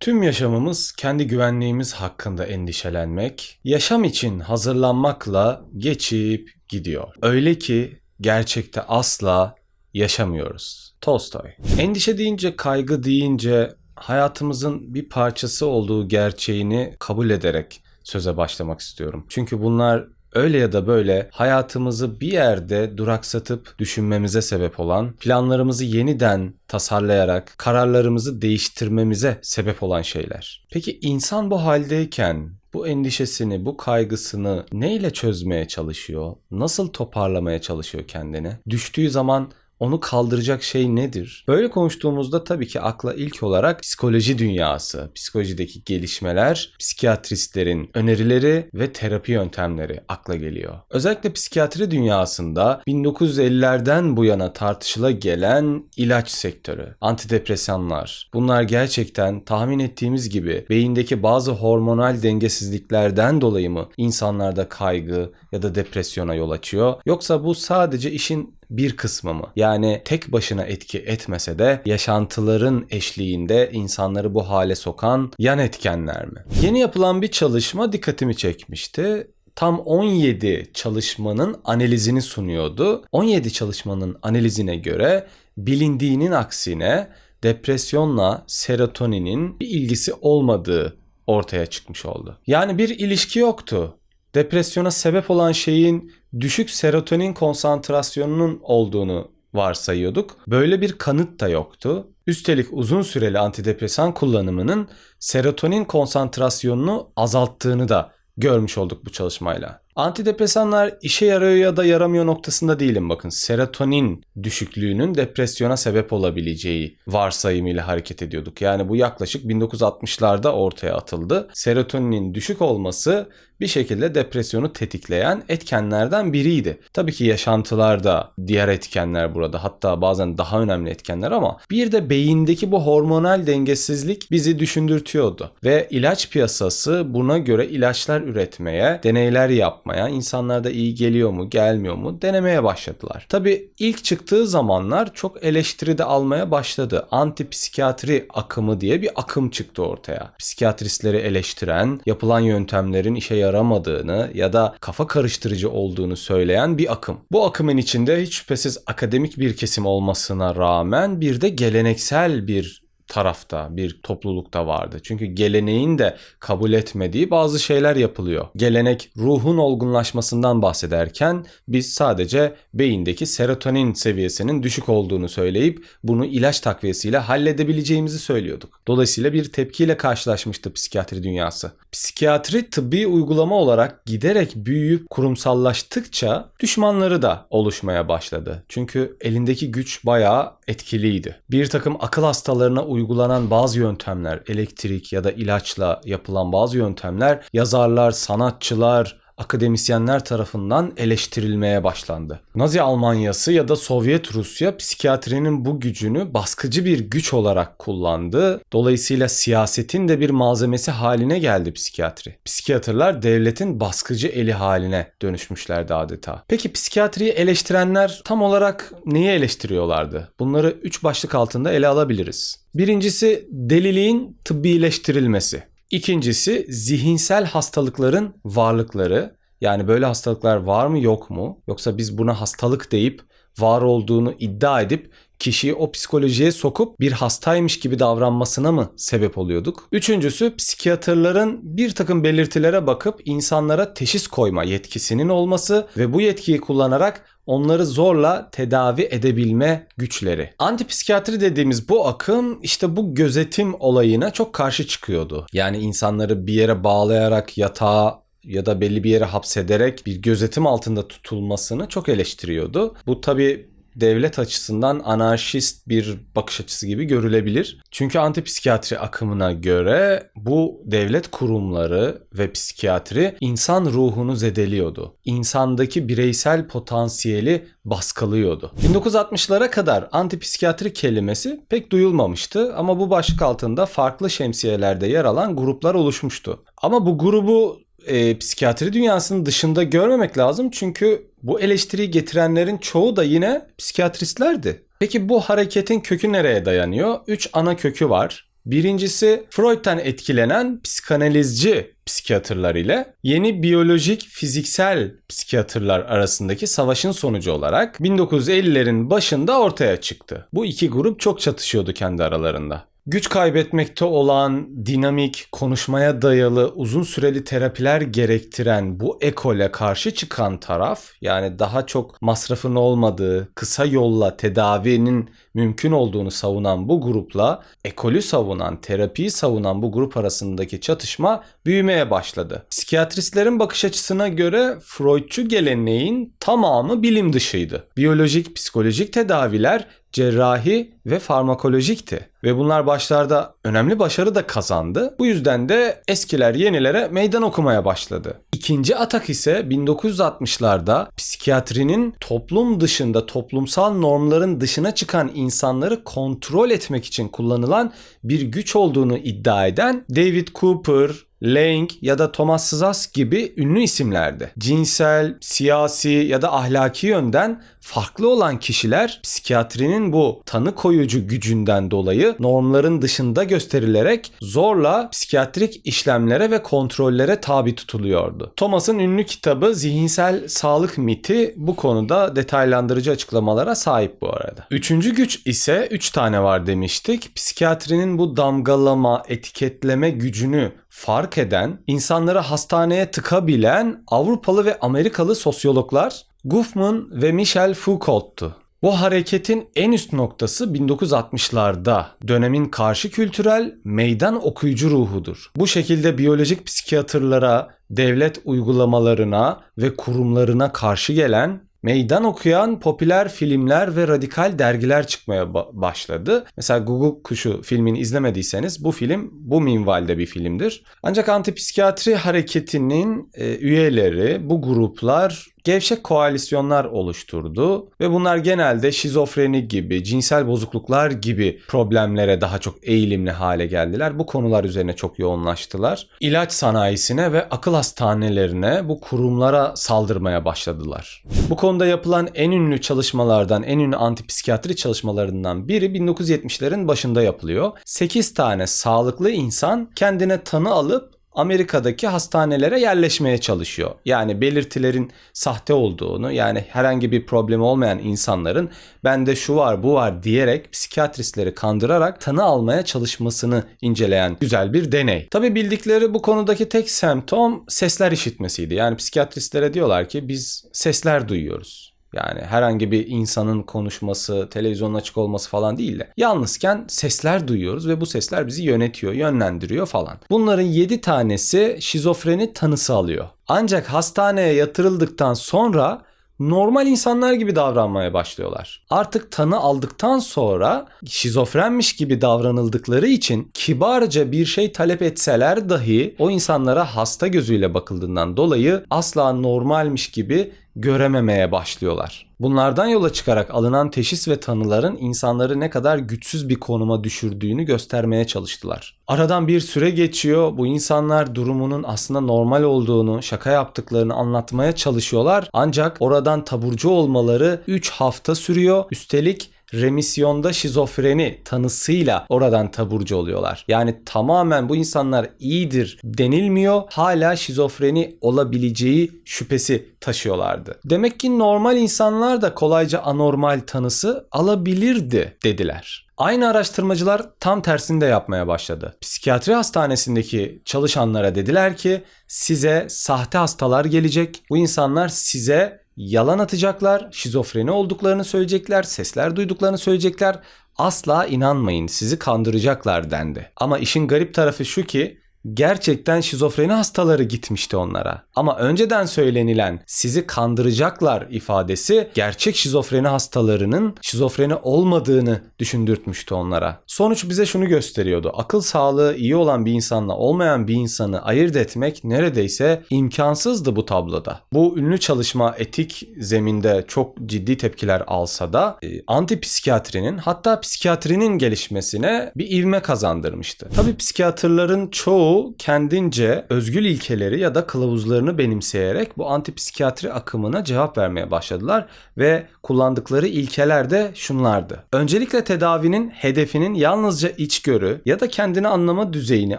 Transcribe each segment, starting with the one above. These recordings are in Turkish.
Tüm yaşamımız kendi güvenliğimiz hakkında endişelenmek, yaşam için hazırlanmakla geçip gidiyor. Öyle ki gerçekte asla yaşamıyoruz. Tolstoy. Endişe deyince, kaygı deyince hayatımızın bir parçası olduğu gerçeğini kabul ederek söze başlamak istiyorum. Çünkü bunlar öyle ya da böyle hayatımızı bir yerde duraksatıp düşünmemize sebep olan, planlarımızı yeniden tasarlayarak kararlarımızı değiştirmemize sebep olan şeyler. Peki insan bu haldeyken bu endişesini, bu kaygısını neyle çözmeye çalışıyor? Nasıl toparlamaya çalışıyor kendini? Düştüğü zaman onu kaldıracak şey nedir? Böyle konuştuğumuzda tabii ki akla ilk olarak psikoloji dünyası, psikolojideki gelişmeler, psikiyatristlerin önerileri ve terapi yöntemleri akla geliyor. Özellikle psikiyatri dünyasında 1950'lerden bu yana tartışıla gelen ilaç sektörü, antidepresanlar. Bunlar gerçekten tahmin ettiğimiz gibi beyindeki bazı hormonal dengesizliklerden dolayı mı insanlarda kaygı ya da depresyona yol açıyor? Yoksa bu sadece işin bir kısmı mı? Yani tek başına etki etmese de yaşantıların eşliğinde insanları bu hale sokan yan etkenler mi? Yeni yapılan bir çalışma dikkatimi çekmişti tam 17 çalışmanın analizini sunuyordu. 17 çalışmanın analizine göre bilindiğinin aksine depresyonla serotoninin bir ilgisi olmadığı ortaya çıkmış oldu. Yani bir ilişki yoktu. Depresyona sebep olan şeyin düşük serotonin konsantrasyonunun olduğunu varsayıyorduk. Böyle bir kanıt da yoktu. Üstelik uzun süreli antidepresan kullanımının serotonin konsantrasyonunu azalttığını da görmüş olduk bu çalışmayla. Antidepresanlar işe yarıyor ya da yaramıyor noktasında değilim bakın. Serotonin düşüklüğünün depresyona sebep olabileceği varsayımıyla hareket ediyorduk. Yani bu yaklaşık 1960'larda ortaya atıldı. Serotoninin düşük olması bir şekilde depresyonu tetikleyen etkenlerden biriydi. Tabii ki yaşantılar da diğer etkenler burada hatta bazen daha önemli etkenler ama bir de beyindeki bu hormonal dengesizlik bizi düşündürtüyordu. Ve ilaç piyasası buna göre ilaçlar üretmeye, deneyler yapmaya, insanlarda iyi geliyor mu, gelmiyor mu denemeye başladılar. Tabii ilk çıktığı zamanlar çok eleştiri de almaya başladı. Antipsikiyatri akımı diye bir akım çıktı ortaya. Psikiyatristleri eleştiren, yapılan yöntemlerin işe yaramadığını ya da kafa karıştırıcı olduğunu söyleyen bir akım. Bu akımın içinde hiç şüphesiz akademik bir kesim olmasına rağmen bir de geleneksel bir tarafta, bir toplulukta vardı. Çünkü geleneğin de kabul etmediği bazı şeyler yapılıyor. Gelenek ruhun olgunlaşmasından bahsederken biz sadece beyindeki serotonin seviyesinin düşük olduğunu söyleyip bunu ilaç takviyesiyle halledebileceğimizi söylüyorduk. Dolayısıyla bir tepkiyle karşılaşmıştı psikiyatri dünyası. Psikiyatri tıbbi uygulama olarak giderek büyüyüp kurumsallaştıkça düşmanları da oluşmaya başladı. Çünkü elindeki güç bayağı etkiliydi. Bir takım akıl hastalarına uygulanan bazı yöntemler, elektrik ya da ilaçla yapılan bazı yöntemler yazarlar, sanatçılar, akademisyenler tarafından eleştirilmeye başlandı. Nazi Almanyası ya da Sovyet Rusya psikiyatrinin bu gücünü baskıcı bir güç olarak kullandı. Dolayısıyla siyasetin de bir malzemesi haline geldi psikiyatri. Psikiyatrlar devletin baskıcı eli haline dönüşmüşlerdi adeta. Peki psikiyatriyi eleştirenler tam olarak neyi eleştiriyorlardı? Bunları üç başlık altında ele alabiliriz. Birincisi deliliğin tıbbileştirilmesi. İkincisi zihinsel hastalıkların varlıkları. Yani böyle hastalıklar var mı yok mu? Yoksa biz buna hastalık deyip var olduğunu iddia edip kişiyi o psikolojiye sokup bir hastaymış gibi davranmasına mı sebep oluyorduk? Üçüncüsü psikiyatrların bir takım belirtilere bakıp insanlara teşhis koyma yetkisinin olması ve bu yetkiyi kullanarak onları zorla tedavi edebilme güçleri. Antipsikiyatri dediğimiz bu akım işte bu gözetim olayına çok karşı çıkıyordu. Yani insanları bir yere bağlayarak yatağa ya da belli bir yere hapsederek bir gözetim altında tutulmasını çok eleştiriyordu. Bu tabi devlet açısından anarşist bir bakış açısı gibi görülebilir. Çünkü antipsikiyatri akımına göre bu devlet kurumları ve psikiyatri insan ruhunu zedeliyordu. İnsandaki bireysel potansiyeli baskılıyordu. 1960'lara kadar antipsikiyatri kelimesi pek duyulmamıştı ama bu başlık altında farklı şemsiyelerde yer alan gruplar oluşmuştu. Ama bu grubu e, psikiyatri dünyasının dışında görmemek lazım çünkü bu eleştiriyi getirenlerin çoğu da yine psikiyatristlerdi. Peki bu hareketin kökü nereye dayanıyor? Üç ana kökü var. Birincisi Freud'dan etkilenen psikanalizci psikiyatrlar ile yeni biyolojik fiziksel psikiyatrlar arasındaki savaşın sonucu olarak 1950'lerin başında ortaya çıktı. Bu iki grup çok çatışıyordu kendi aralarında. Güç kaybetmekte olan, dinamik, konuşmaya dayalı, uzun süreli terapiler gerektiren bu ekole karşı çıkan taraf, yani daha çok masrafın olmadığı, kısa yolla tedavinin mümkün olduğunu savunan bu grupla ekolü savunan, terapiyi savunan bu grup arasındaki çatışma büyümeye başladı. Psikiyatristlerin bakış açısına göre Freudçu geleneğin tamamı bilim dışıydı. Biyolojik, psikolojik tedaviler cerrahi ve farmakolojikti. Ve bunlar başlarda önemli başarı da kazandı. Bu yüzden de eskiler yenilere meydan okumaya başladı. İkinci atak ise 1960'larda psikiyatrinin toplum dışında toplumsal normların dışına çıkan insanları kontrol etmek için kullanılan bir güç olduğunu iddia eden David Cooper, Lang ya da Thomas Szasz gibi ünlü isimlerdi. Cinsel, siyasi ya da ahlaki yönden farklı olan kişiler psikiyatrinin bu tanı koyucu gücünden dolayı normların dışında gösterilerek zorla psikiyatrik işlemlere ve kontrollere tabi tutuluyordu. Thomas'ın ünlü kitabı Zihinsel Sağlık Miti bu konuda detaylandırıcı açıklamalara sahip bu arada. Üçüncü güç ise üç tane var demiştik. Psikiyatrinin bu damgalama, etiketleme gücünü fark eden, insanları hastaneye tıkabilen Avrupalı ve Amerikalı sosyologlar Goffman ve Michel Foucault'tu. Bu hareketin en üst noktası 1960'larda dönemin karşı kültürel meydan okuyucu ruhudur. Bu şekilde biyolojik psikiyatrlara, devlet uygulamalarına ve kurumlarına karşı gelen meydan okuyan popüler filmler ve radikal dergiler çıkmaya ba- başladı. Mesela Google Kuşu filmini izlemediyseniz bu film bu minvalde bir filmdir. Ancak antipsikiyatri hareketinin e, üyeleri, bu gruplar gevşek koalisyonlar oluşturdu ve bunlar genelde şizofreni gibi, cinsel bozukluklar gibi problemlere daha çok eğilimli hale geldiler. Bu konular üzerine çok yoğunlaştılar. İlaç sanayisine ve akıl hastanelerine, bu kurumlara saldırmaya başladılar. Bu konuda yapılan en ünlü çalışmalardan, en ünlü antipsikiyatri çalışmalarından biri 1970'lerin başında yapılıyor. 8 tane sağlıklı insan kendine tanı alıp Amerika'daki hastanelere yerleşmeye çalışıyor. Yani belirtilerin sahte olduğunu yani herhangi bir problemi olmayan insanların bende şu var bu var diyerek psikiyatristleri kandırarak tanı almaya çalışmasını inceleyen güzel bir deney. Tabi bildikleri bu konudaki tek semptom sesler işitmesiydi. Yani psikiyatristlere diyorlar ki biz sesler duyuyoruz. Yani herhangi bir insanın konuşması, televizyonun açık olması falan değil de yalnızken sesler duyuyoruz ve bu sesler bizi yönetiyor, yönlendiriyor falan. Bunların 7 tanesi şizofreni tanısı alıyor. Ancak hastaneye yatırıldıktan sonra normal insanlar gibi davranmaya başlıyorlar. Artık tanı aldıktan sonra şizofrenmiş gibi davranıldıkları için kibarca bir şey talep etseler dahi o insanlara hasta gözüyle bakıldığından dolayı asla normalmiş gibi görememeye başlıyorlar. Bunlardan yola çıkarak alınan teşhis ve tanıların insanları ne kadar güçsüz bir konuma düşürdüğünü göstermeye çalıştılar. Aradan bir süre geçiyor. Bu insanlar durumunun aslında normal olduğunu, şaka yaptıklarını anlatmaya çalışıyorlar. Ancak oradan taburcu olmaları 3 hafta sürüyor. Üstelik remisyonda şizofreni tanısıyla oradan taburcu oluyorlar. Yani tamamen bu insanlar iyidir denilmiyor. Hala şizofreni olabileceği şüphesi taşıyorlardı. Demek ki normal insanlar da kolayca anormal tanısı alabilirdi dediler. Aynı araştırmacılar tam tersini de yapmaya başladı. Psikiyatri hastanesindeki çalışanlara dediler ki size sahte hastalar gelecek. Bu insanlar size yalan atacaklar, şizofreni olduklarını söyleyecekler, sesler duyduklarını söyleyecekler. Asla inanmayın sizi kandıracaklar dendi. Ama işin garip tarafı şu ki gerçekten şizofreni hastaları gitmişti onlara. Ama önceden söylenilen sizi kandıracaklar ifadesi gerçek şizofreni hastalarının şizofreni olmadığını düşündürtmüştü onlara. Sonuç bize şunu gösteriyordu. Akıl sağlığı iyi olan bir insanla olmayan bir insanı ayırt etmek neredeyse imkansızdı bu tabloda. Bu ünlü çalışma etik zeminde çok ciddi tepkiler alsa da e, antipsikiyatrinin hatta psikiyatrinin gelişmesine bir ivme kazandırmıştı. Tabi psikiyatrların çoğu Çoğu kendince özgül ilkeleri ya da kılavuzlarını benimseyerek bu antipsikiyatri akımına cevap vermeye başladılar ve kullandıkları ilkeler de şunlardı. Öncelikle tedavinin hedefinin yalnızca içgörü ya da kendini anlama düzeyini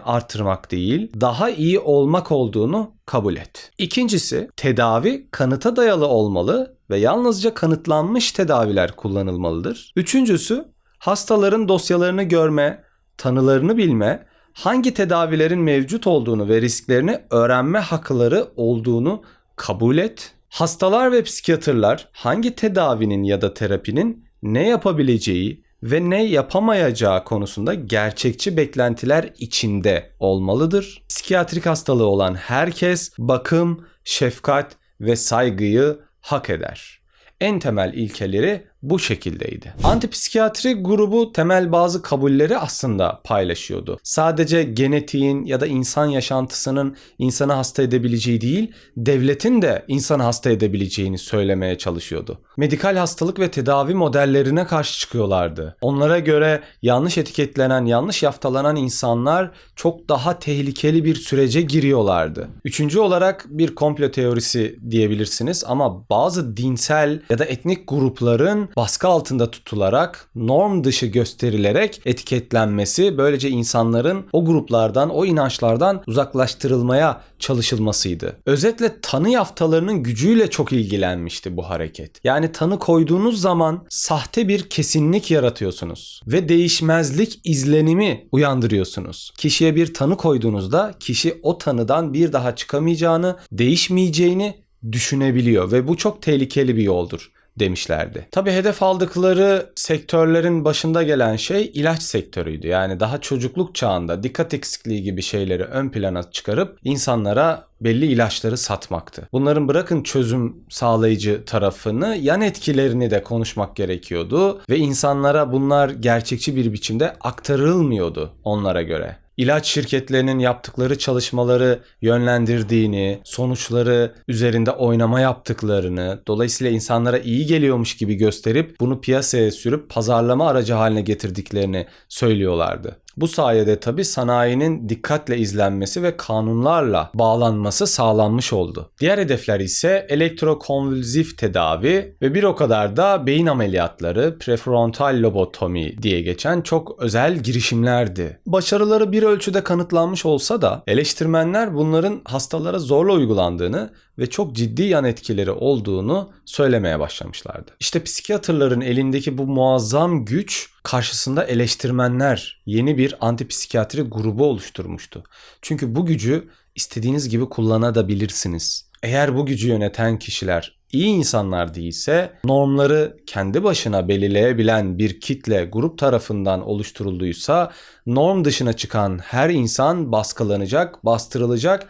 artırmak değil, daha iyi olmak olduğunu kabul et. İkincisi, tedavi kanıta dayalı olmalı ve yalnızca kanıtlanmış tedaviler kullanılmalıdır. Üçüncüsü, hastaların dosyalarını görme, tanılarını bilme, hangi tedavilerin mevcut olduğunu ve risklerini öğrenme hakları olduğunu kabul et. Hastalar ve psikiyatrlar hangi tedavinin ya da terapinin ne yapabileceği ve ne yapamayacağı konusunda gerçekçi beklentiler içinde olmalıdır. Psikiyatrik hastalığı olan herkes bakım, şefkat ve saygıyı hak eder. En temel ilkeleri bu şekildeydi. Antipsikiyatri grubu temel bazı kabulleri aslında paylaşıyordu. Sadece genetiğin ya da insan yaşantısının insanı hasta edebileceği değil, devletin de insanı hasta edebileceğini söylemeye çalışıyordu. Medikal hastalık ve tedavi modellerine karşı çıkıyorlardı. Onlara göre yanlış etiketlenen, yanlış yaftalanan insanlar çok daha tehlikeli bir sürece giriyorlardı. Üçüncü olarak bir komplo teorisi diyebilirsiniz ama bazı dinsel ya da etnik grupların baskı altında tutularak, norm dışı gösterilerek etiketlenmesi böylece insanların o gruplardan, o inançlardan uzaklaştırılmaya çalışılmasıydı. Özetle tanı yaftalarının gücüyle çok ilgilenmişti bu hareket. Yani tanı koyduğunuz zaman sahte bir kesinlik yaratıyorsunuz ve değişmezlik izlenimi uyandırıyorsunuz. Kişiye bir tanı koyduğunuzda kişi o tanıdan bir daha çıkamayacağını, değişmeyeceğini düşünebiliyor ve bu çok tehlikeli bir yoldur demişlerdi. Tabi hedef aldıkları sektörlerin başında gelen şey ilaç sektörüydü. Yani daha çocukluk çağında dikkat eksikliği gibi şeyleri ön plana çıkarıp insanlara belli ilaçları satmaktı. Bunların bırakın çözüm sağlayıcı tarafını, yan etkilerini de konuşmak gerekiyordu ve insanlara bunlar gerçekçi bir biçimde aktarılmıyordu onlara göre ilaç şirketlerinin yaptıkları çalışmaları yönlendirdiğini, sonuçları üzerinde oynama yaptıklarını, dolayısıyla insanlara iyi geliyormuş gibi gösterip bunu piyasaya sürüp pazarlama aracı haline getirdiklerini söylüyorlardı. Bu sayede tabi sanayinin dikkatle izlenmesi ve kanunlarla bağlanması sağlanmış oldu. Diğer hedefler ise elektrokonvülsif tedavi ve bir o kadar da beyin ameliyatları, prefrontal lobotomi diye geçen çok özel girişimlerdi. Başarıları bir ölçüde kanıtlanmış olsa da eleştirmenler bunların hastalara zorla uygulandığını ve çok ciddi yan etkileri olduğunu söylemeye başlamışlardı. İşte psikiyatrların elindeki bu muazzam güç karşısında eleştirmenler yeni bir antipsikiyatri grubu oluşturmuştu. Çünkü bu gücü istediğiniz gibi kullanabilirsiniz. Eğer bu gücü yöneten kişiler iyi insanlar değilse normları kendi başına belirleyebilen bir kitle grup tarafından oluşturulduysa norm dışına çıkan her insan baskılanacak, bastırılacak,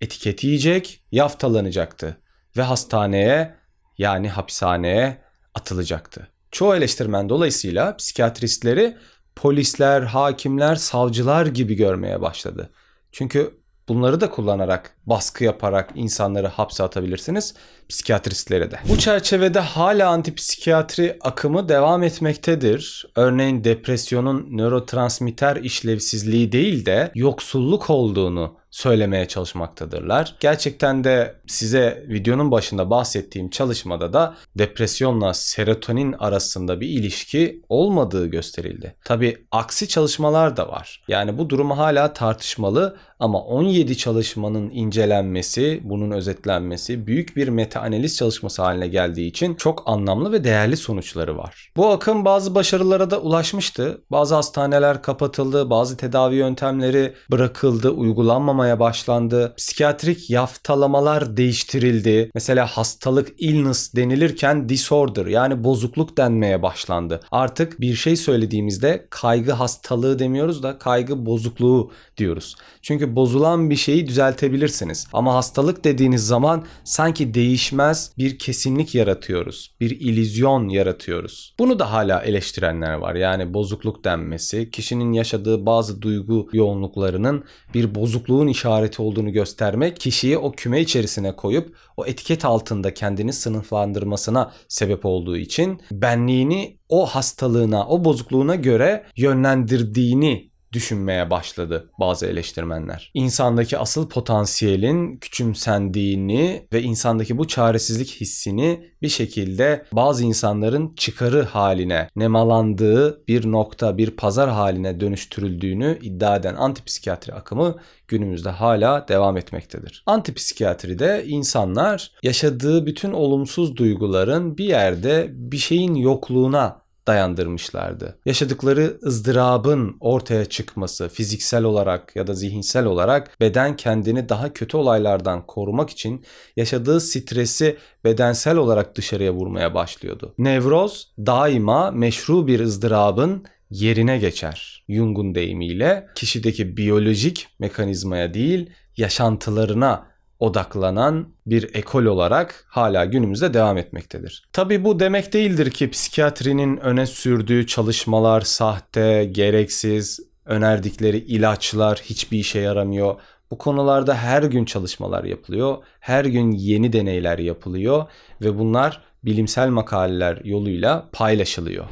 etiket yiyecek, yaftalanacaktı ve hastaneye yani hapishaneye atılacaktı. Çoğu eleştirmen dolayısıyla psikiyatristleri polisler, hakimler, savcılar gibi görmeye başladı. Çünkü bunları da kullanarak, baskı yaparak insanları hapse atabilirsiniz, psikiyatristlere de. Bu çerçevede hala antipsikiyatri akımı devam etmektedir. Örneğin depresyonun nörotransmitter işlevsizliği değil de yoksulluk olduğunu söylemeye çalışmaktadırlar. Gerçekten de size videonun başında bahsettiğim çalışmada da depresyonla serotonin arasında bir ilişki olmadığı gösterildi. Tabi aksi çalışmalar da var. Yani bu durumu hala tartışmalı ama 17 çalışmanın incelenmesi, bunun özetlenmesi büyük bir meta analiz çalışması haline geldiği için çok anlamlı ve değerli sonuçları var. Bu akım bazı başarılara da ulaşmıştı. Bazı hastaneler kapatıldı, bazı tedavi yöntemleri bırakıldı, uygulanmamaya başlandı. Psikiyatrik yaftalamalar değiştirildi. Mesela hastalık illness denilirken disorder yani bozukluk denmeye başlandı. Artık bir şey söylediğimizde kaygı hastalığı demiyoruz da kaygı bozukluğu diyoruz. Çünkü bozulan bir şeyi düzeltebilirsiniz. Ama hastalık dediğiniz zaman sanki değişmez bir kesinlik yaratıyoruz. Bir ilizyon yaratıyoruz. Bunu da hala eleştirenler var. Yani bozukluk denmesi, kişinin yaşadığı bazı duygu yoğunluklarının bir bozukluğun işareti olduğunu göstermek, kişiyi o küme içerisine koyup o etiket altında kendini sınıflandırmasına sebep olduğu için benliğini o hastalığına, o bozukluğuna göre yönlendirdiğini düşünmeye başladı bazı eleştirmenler. İnsandaki asıl potansiyelin küçümsendiğini ve insandaki bu çaresizlik hissini bir şekilde bazı insanların çıkarı haline, nemalandığı bir nokta, bir pazar haline dönüştürüldüğünü iddia eden antipsikiyatri akımı günümüzde hala devam etmektedir. Antipsikiyatride insanlar yaşadığı bütün olumsuz duyguların bir yerde bir şeyin yokluğuna dayandırmışlardı. Yaşadıkları ızdırabın ortaya çıkması fiziksel olarak ya da zihinsel olarak beden kendini daha kötü olaylardan korumak için yaşadığı stresi bedensel olarak dışarıya vurmaya başlıyordu. Nevroz daima meşru bir ızdırabın yerine geçer. Jung'un deyimiyle kişideki biyolojik mekanizmaya değil yaşantılarına odaklanan bir ekol olarak hala günümüzde devam etmektedir. Tabi bu demek değildir ki psikiyatrinin öne sürdüğü çalışmalar sahte, gereksiz, önerdikleri ilaçlar hiçbir işe yaramıyor. Bu konularda her gün çalışmalar yapılıyor. Her gün yeni deneyler yapılıyor ve bunlar bilimsel makaleler yoluyla paylaşılıyor.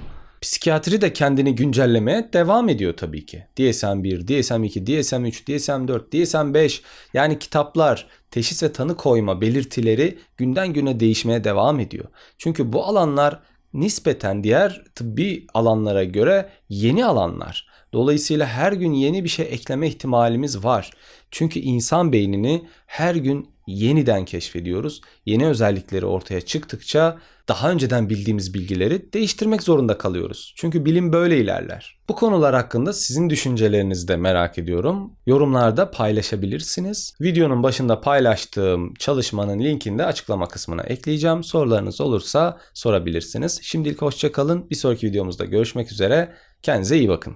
Psikiyatri de kendini güncellemeye devam ediyor tabii ki. DSM-1, DSM-2, DSM-3, DSM-4, DSM-5 yani kitaplar, teşhis ve tanı koyma belirtileri günden güne değişmeye devam ediyor. Çünkü bu alanlar nispeten diğer tıbbi alanlara göre yeni alanlar. Dolayısıyla her gün yeni bir şey ekleme ihtimalimiz var. Çünkü insan beynini her gün yeniden keşfediyoruz. Yeni özellikleri ortaya çıktıkça daha önceden bildiğimiz bilgileri değiştirmek zorunda kalıyoruz. Çünkü bilim böyle ilerler. Bu konular hakkında sizin düşüncelerinizi de merak ediyorum. Yorumlarda paylaşabilirsiniz. Videonun başında paylaştığım çalışmanın linkini de açıklama kısmına ekleyeceğim. Sorularınız olursa sorabilirsiniz. Şimdilik hoşçakalın. Bir sonraki videomuzda görüşmek üzere. Kendinize iyi bakın.